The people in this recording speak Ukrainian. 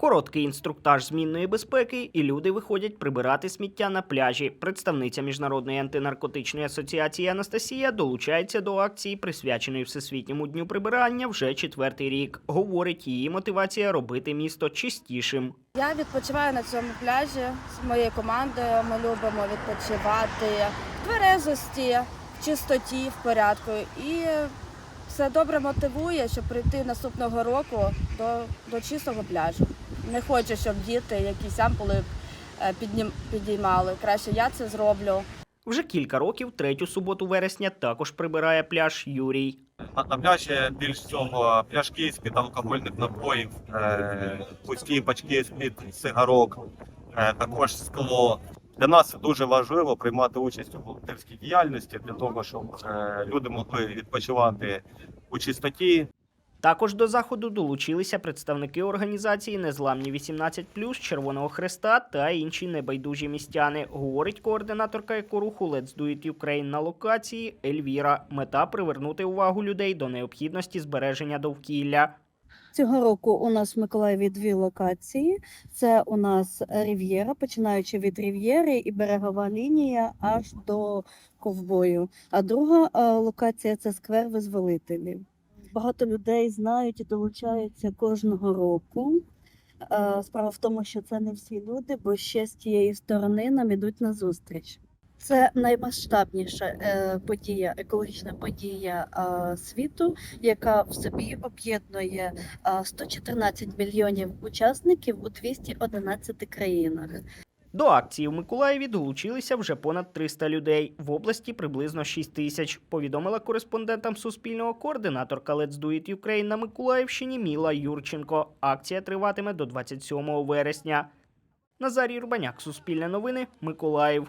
Короткий інструктаж змінної безпеки, і люди виходять прибирати сміття на пляжі. Представниця міжнародної антинаркотичної асоціації Анастасія долучається до акції, присвяченої Всесвітньому дню прибирання вже четвертий рік. Говорить, її мотивація робити місто чистішим. Я відпочиваю на цьому пляжі з моєю командою. Ми любимо відпочивати тверезості, в чистоті, в порядку. І це добре мотивує, щоб прийти наступного року до, до чистого пляжу. Не хочу, щоб діти якісь ампули е, піднім, підіймали. Краще я це зроблю. Вже кілька років, третю суботу вересня, також прибирає пляж Юрій. На, на пляжі більш всього пляшки з-під алкогольних напоїв, е, пусті пачки з-під сигарок, е, також скло. Для нас дуже важливо приймати участь у волонтерській діяльності для того, щоб е, люди могли відпочивати у чистоті, Також до заходу долучилися представники організації Незламні 18+, Червоного Хреста та інші небайдужі містяни. Говорить координаторка екоруху Let's Do It Ukraine на локації Ельвіра. Мета привернути увагу людей до необхідності збереження довкілля. Цього року у нас в Миколаєві дві локації. Це у нас Рів'єра, починаючи від Рів'єри і берегова лінія аж до ковбою. А друга е, локація це сквер визволителів. Багато людей знають і долучаються кожного року. Е, Справа в тому, що це не всі люди, бо ще з тієї сторони нам ідуть на зустріч. Це наймасштабніша е, подія, екологічна подія е, світу, яка в собі об'єднує а, 114 мільйонів учасників у 211 країнах. До акції в Миколаєві долучилися вже понад 300 людей. В області приблизно 6 тисяч. Повідомила кореспондентам Суспільного координаторка Let's Do It Ukraine на Миколаївщині Міла Юрченко. Акція триватиме до 27 вересня. Назарій Рубаняк, Суспільне новини, Миколаїв.